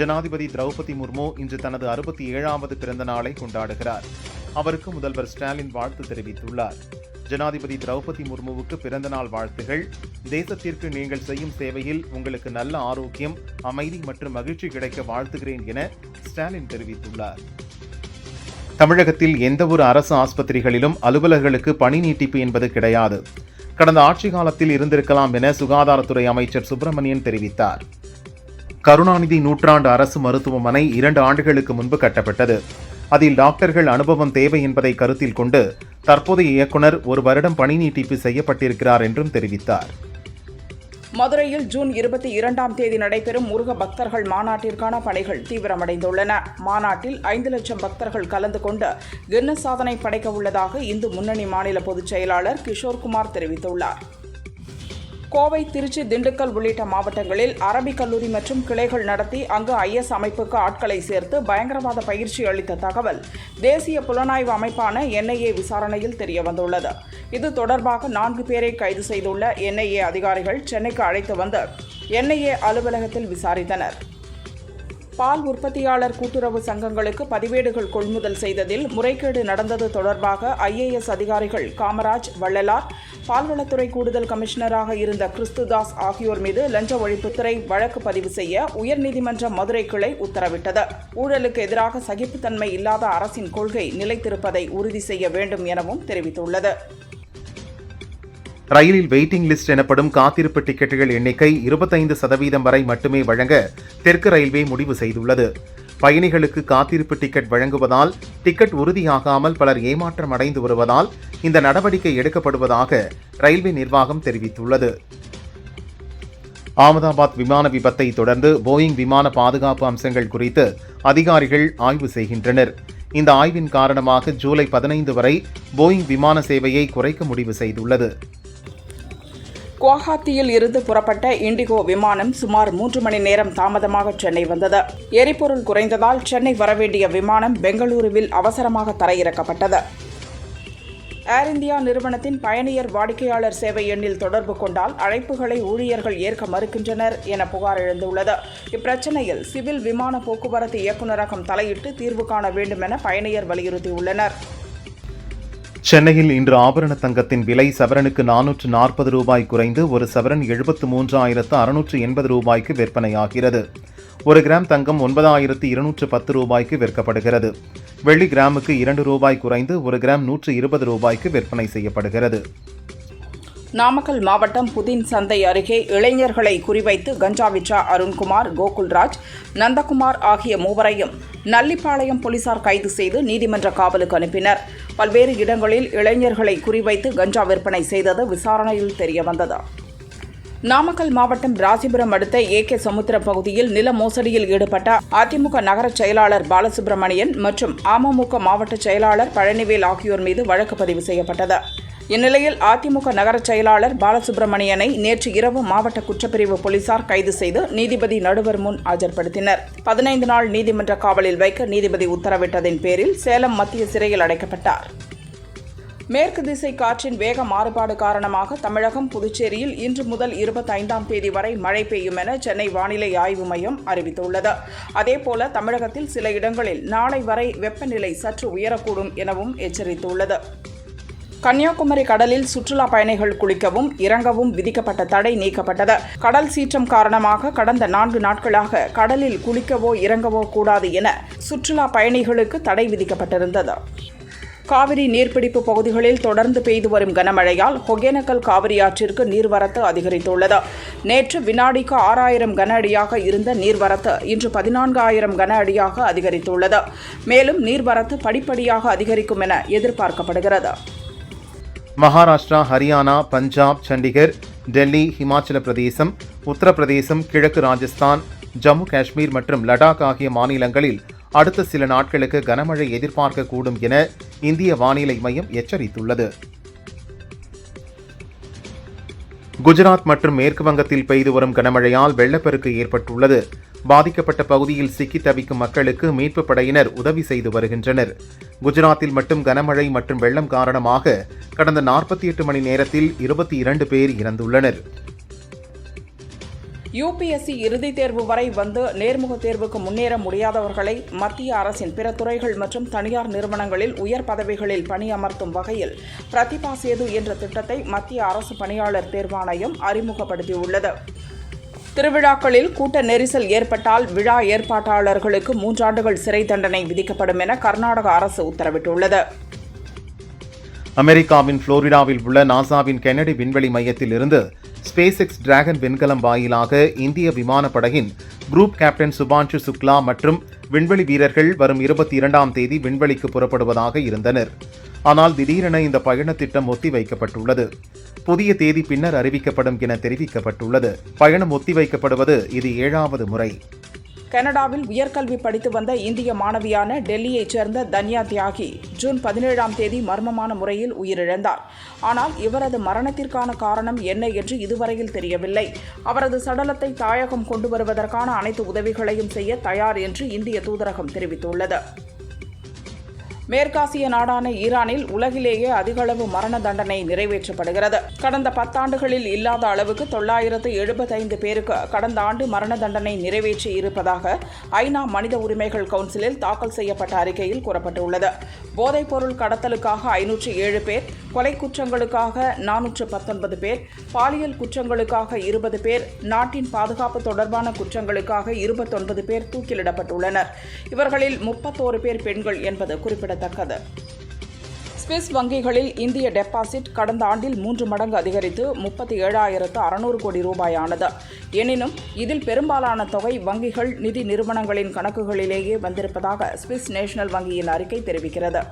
ஜனாதிபதி திரௌபதி முர்மு இன்று தனது அறுபத்தி ஏழாவது பிறந்த நாளை கொண்டாடுகிறார். அவருக்கு முதல்வர் ஸ்டாலின் வாழ்த்து தெரிவித்துள்ளார். ஜனாதிபதி திரௌபதி முர்முவுக்கு பிறந்தநாள் வாழ்த்துகள். தேசத்திற்கு நீங்கள் செய்யும் சேவையில் உங்களுக்கு நல்ல ஆரோக்கியம் அமைதி மற்றும் மகிழ்ச்சி கிடைக்க வாழ்த்துகிறேன் என ஸ்டாலின் தெரிவித்துள்ளார். தமிழகத்தில் எந்தவொரு அரசு ஆஸ்பத்திரிகளிலும் அலுவலர்களுக்கு பணி நீட்டிப்பு என்பது கிடையாது. கடந்த ஆட்சி காலத்தில் இருந்திருக்கலாம் என சுகாதாரத்துறை அமைச்சர் சுப்பிரமணியன் தெரிவித்தார். கருணாநிதி நூற்றாண்டு அரசு மருத்துவமனை இரண்டு ஆண்டுகளுக்கு முன்பு கட்டப்பட்டது. அதில் டாக்டர்கள் அனுபவம் தேவை என்பதை கருத்தில் கொண்டு தற்போதைய இயக்குனர் ஒரு வருடம் பணி நீட்டிப்பு செய்யப்பட்டிருக்கிறார் என்றும் தெரிவித்தார். மதுரையில் ஜூன் இருபத்தி இரண்டாம் தேதி நடைபெறும் முருக பக்தர்கள் மாநாட்டிற்கான பணிகள் தீவிரமடைந்துள்ளன. மாநாட்டில் ஐந்து லட்சம் பக்தர்கள் கலந்து கொண்டு கின்னஸ் சாதனை படைக்க உள்ளதாக இந்து முன்னணி மாநில பொதுச் செயலாளர் கிஷோர்குமார் தெரிவித்துள்ளார். கோவை திருச்சி திண்டுக்கல் உள்ளிட்ட மாவட்டங்களில் அரபிக் கல்லூரி மற்றும் கிளைகள் நடத்தி அங்கு ஐஎஸ் அமைப்புக்கு ஆட்களை சேர்த்து பயங்கரவாத பயிற்சி அளித்த தகவல் தேசிய புலனாய்வு அமைப்பான என்ஐஏ விசாரணையில் தெரியவந்துள்ளது. இது தொடர்பாக நான்கு பேரை கைது செய்துள்ள என்ஐஏ அதிகாரிகள் சென்னைக்கு அழைத்து வந்து என்ஐஏ அலுவலகத்தில் விசாரித்தனர். பால் உற்பத்தியாளர் கூட்டுறவு சங்கங்களுக்கு பதிவேடுகள் கொள்முதல் செய்ததில் முறைகேடு நடந்தது தொடர்பாக ஐஏஎஸ் அதிகாரிகள் காமராஜ் வள்ளலார் பால்வளத்துறை கூடுதல் கமிஷனராக இருந்த கிறிஸ்துதாஸ் ஆகியோர் மீது லஞ்ச ஒழிப்புத்துறை வழக்கு பதிவு செய்ய உயர்நீதிமன்ற மதுரை கிளை உத்தரவிட்டது. ஊழலுக்கு எதிராக சகிப்புத்தன்மை இல்லாத அரசின் கொள்கை நிலைத்திருப்பதை உறுதி செய்ய வேண்டும் எனவும் தெரிவித்துள்ளது. ரயிலில் வெயிட்டிங் லிஸ்ட் எனப்படும் காத்திருப்பு டிக்கெட்டுகள் எண்ணிக்கை இருபத்தைந்து சதவீதம் வரை மட்டுமே வழங்க தெற்கு ரயில்வே முடிவு செய்துள்ளது. பயணிகளுக்கு காத்திருப்பு டிக்கெட் வழங்குவதால் டிக்கெட் உறுதியாகாமல் பலர் ஏமாற்றம் அடைந்து வருவதால் இந்த நடவடிக்கை எடுக்கப்படுவதாக ரயில்வே நிர்வாகம் தெரிவித்துள்ளது. அகமதாபாத் விமான விபத்தை தொடர்ந்து போயிங் விமான பாதுகாப்பு அம்சங்கள் குறித்து அதிகாரிகள் ஆய்வு செய்கின்றனர். இந்த ஆய்வின் காரணமாக ஜூலை பதினைந்து வரை போயிங் விமான சேவையை குறைக்க முடிவு செய்துள்ளது. குவஹாத்தியில் இருந்து புறப்பட்ட இண்டிகோ விமானம் சுமார் மூன்று மணி நேரம் தாமதமாக சென்னை வந்தது. எரிபொருள் குறைந்ததால் சென்னை வரவேண்டிய விமானம் பெங்களூருவில் அவசரமாக தரையிறக்கப்பட்டது. ஏர் இந்தியா நிறுவனத்தின் பயணியர் வாடிக்கையாளர் சேவை எண்ணில் தொடர்பு கொண்டால் அழைப்புகளை ஊழியர்கள் ஏற்க மறுக்கின்றனர் என புகார் எழுந்துள்ளது. இப்பிரச்சனையில் சிவில் விமான போக்குவரத்து இயக்குநரகம் தலையிட்டு தீர்வு காண வேண்டும் என பயணியர் வலியுறுத்தியுள்ளனர். சென்னையில் இன்று ஆபரண தங்கத்தின் விலை சவரனுக்கு நானூற்று நாற்பது ரூபாய் குறைந்து ஒரு சவரன் எழுபத்து மூன்றாயிரத்து அறுநூற்று எண்பது ரூபாய்க்கு விற்பனையாகிறது. ஒரு கிராம் தங்கம் ஒன்பதாயிரத்து இருநூற்று பத்து ரூபாய்க்கு விற்கப்படுகிறது. வெள்ளி கிராமுக்கு இரண்டு ரூபாய் குறைந்து ஒரு கிராம் நூற்று இருபது ரூபாய்க்கு விற்பனை செய்யப்படுகிறது. நாமக்கல் மாவட்டம் புதின் சந்தை அருகே இளைஞர்களை குறிவைத்து கஞ்சா விற்றா அருண்குமார் கோகுல்ராஜ் நந்தகுமார் ஆகிய மூவரையும் நல்லிப்பாளையம் போலீசார் கைது செய்து நீதிமன்ற காவலுக்கு அனுப்பினர். பல்வேறு இடங்களில் இளைஞர்களை குறிவைத்து கஞ்சா விற்பனை செய்தது விசாரணையில் தெரியவந்தது. நாமக்கல் மாவட்டம் ராசிபுரம் அடுத்த ஏ கே சமுத்திரம் பகுதியில் நில மோசடியில் ஈடுபட்ட அதிமுக நகர செயலாளர் பாலசுப்ரமணியன் மற்றும் அமமுக மாவட்ட செயலாளர் பழனிவேல் ஆகியோர் மீது வழக்கு பதிவு செய்யப்பட்டது. இந்நிலையில் அதிமுக நகர செயலாளர் பாலசுப்ரமணியனை நேற்று இரவு மாவட்ட குற்றப்பிரிவு போலீசார் கைது செய்து நீதிபதி நடுவர் முன் ஆஜர்படுத்தினர். பதினைந்து நாள் நீதிமன்ற காவலில் வைக்க நீதிபதி உத்தரவிட்டதின் பேரில் சேலம் மத்திய சிறையில் அடைக்கப்பட்டார். மேற்கு திசை காற்றின் வேக மாறுபாடு காரணமாக தமிழகம் புதுச்சேரியில் இன்று முதல் இருபத்தைந்தாம் தேதி வரை மழை பெய்யும் என சென்னை வானிலை ஆய்வு மையம் அறிவித்துள்ளது. அதேபோல தமிழகத்தில் சில இடங்களில் நாளை வரை வெப்பநிலை சற்று உயரக்கூடும் எனவும் எச்சரித்துள்ளது. கன்னியாகுமரி கடலில் சுற்றுலா பயணிகள் குளிக்கவும் இறங்கவும் விதிக்கப்பட்ட தடை நீக்கப்பட்டது. கடல் சீற்றம் காரணமாக கடந்த நான்கு நாட்களாக கடலில் குளிக்கவோ இறங்கவோ கூடாது என சுற்றுலா பயணிகளுக்கு தடை விதிக்கப்பட்டிருந்தது. காவிரி நீர்பிடிப்பு பகுதிகளில் தொடர்ந்து பெய்து வரும் கனமழையால் ஒகேனக்கல் காவிரி ஆற்றிற்கு நீர்வரத்து அதிகரித்துள்ளது. நேற்று வினாடிக்கு ஆறாயிரம் கன அடியாக இருந்த நீர்வரத்து இன்று பதினான்காயிரம் கன அடியாக அதிகரித்துள்ளது. மேலும் நீர்வரத்து படிப்படியாக அதிகரிக்கும் என எதிர்பார்க்கப்படுகிறது. மகாராஷ்டிரா ஹரியானா பஞ்சாப் சண்டிகர் டெல்லி ஹிமாச்சல பிரதேசம் உத்தரப்பிரதேசம் கிழக்கு ராஜஸ்தான் ஜம்மு காஷ்மீர் மற்றும் லடாக் ஆகிய மாநிலங்களில் அடுத்த சில நாட்களுக்கு கனமழை எதிர்பார்க்கக்கூடும் என இந்திய வானிலை மையம் எச்சரித்துள்ளது. குஜராத் மற்றும் மேற்கு வங்கத்தில் பெய்து வரும் கனமழையால் வெள்ளப்பெருக்கு ஏற்பட்டுள்ளது. பாதிக்கப்பட்ட பகுதியில் சிக்கி தவிக்கும் மக்களுக்கு மீட்புப் படையினர் உதவி செய்து வருகின்றனர். குஜராத்தில் மட்டும் கனமழை மற்றும் வெள்ளம் காரணமாக கடந்த நாற்பத்தி எட்டு மணி நேரத்தில் இருபத்தி இரண்டு பேர் இறந்துள்ளனர். யுபிஎஸ்சி இறுதித் தேர்வு வரை வந்து நேர்முகத் தேர்வுக்கு முன்னேற முடியாதவர்களை மத்திய அரசின் பிற துறைகள் மற்றும் தனியார் நிறுவனங்களில் உயர் பதவிகளில் பணியமர்த்தும் வகையில் பிரதிபா சேது என்ற திட்டத்தை மத்திய அரசு பணியாளர் தேர்வாணையம் அறிமுகப்படுத்தியுள்ளது. திருவிழாக்களில் கூட்ட நெரிசல் ஏற்பட்டால் விழா ஏற்பாட்டாளர்களுக்கு மூன்றாண்டுகள் சிறை தண்டனை விதிக்கப்படும் என கர்நாடக அரசு உத்தரவிட்டுள்ளது. அமெரிக்காவின் புளோரிடாவில் உள்ள நாசாவின் கென்னடி விண்வெளி மையத்தில் இருந்து ஸ்பேஸ் எக்ஸ் டிராகன் விண்கலம் வாயிலாக இந்திய விமானப்படையின் குரூப் கேப்டன் சுபான்ஷு சுக்லா மற்றும் விண்வெளி வீரர்கள் வரும் இருபத்தி இரண்டாம் தேதி விண்வெளிக்கு புறப்படுவதாக இருந்தனர். ஆனால் திடீரென இந்த பயணத் திட்டம் ஒத்திவைக்கப்பட்டுள்ளது. புதிய தேதி பின்னர் அறிவிக்கப்படும் என தெரிவிக்கப்பட்டுள்ளது. பயணம் ஒத்திவைக்கப்படுவது இது ஏழாவது முறை. கனடாவில் உயர்கல்வி படித்து வந்த இந்திய மாணவியான டெல்லியைச் சேர்ந்த தன்யா தியாகி ஜூன் பதினேழாம் தேதி மர்மமான முறையில் உயிரிழந்தார். ஆனால் இவரது மரணத்திற்கான காரணம் என்ன என்று இதுவரையில் தெரியவில்லை. அவரது சடலத்தை தாயகம் கொண்டு வருவதற்கான அனைத்து உதவிகளையும் செய்ய தயார் என்று இந்திய தூதரகம் தெரிவித்துள்ளது. மேற்காசிய நாடான ஈரானில் உலகிலேயே அதிகளவு மரண தண்டனை நிறைவேற்றப்படுகிறது. கடந்த பத்தாண்டுகளில் இல்லாத அளவுக்கு தொள்ளாயிரத்து எழுபத்தைந்து பேருக்கு கடந்த ஆண்டு மரண தண்டனை நிறைவேற்றி இருப்பதாக ஐநா மனித உரிமைகள் கவுன்சிலில் தாக்கல் செய்யப்பட்ட அறிக்கையில் கூறப்பட்டுள்ளது. போதைப்பொருள் கடத்தலுக்காக ஐநூற்று ஏழு பேர் கொலை குற்றங்களுக்காக நானூற்று பத்தொன்பது பேர் பாலியல் குற்றங்களுக்காக இருபது பேர் நாட்டின் பாதுகாப்பு தொடர்பான குற்றங்களுக்காக இருபத்தொன்பது பேர் தூக்கிலிடப்பட்டுள்ளனர். இவர்களில் முப்பத்தோரு பேர் பெண்கள் என்பது குறிப்பிடத்தக்கது. ஸ்விஸ் வங்கிகளில் இந்திய டெபாசிட் கடந்த ஆண்டில் மூன்று மடங்கு அதிகரித்து முப்பத்தி ஏழாயிரத்து அறுநூறு கோடி ரூபாயானது. எனினும் இதில் பெரும்பாலான தொகை வங்கிகள் நிதி நிறுவனங்களின் கணக்குகளிலேயே வந்திருப்பதாக ஸ்விஸ் நேஷனல் வங்கியின் அறிக்கை தெரிவிக்கிறது.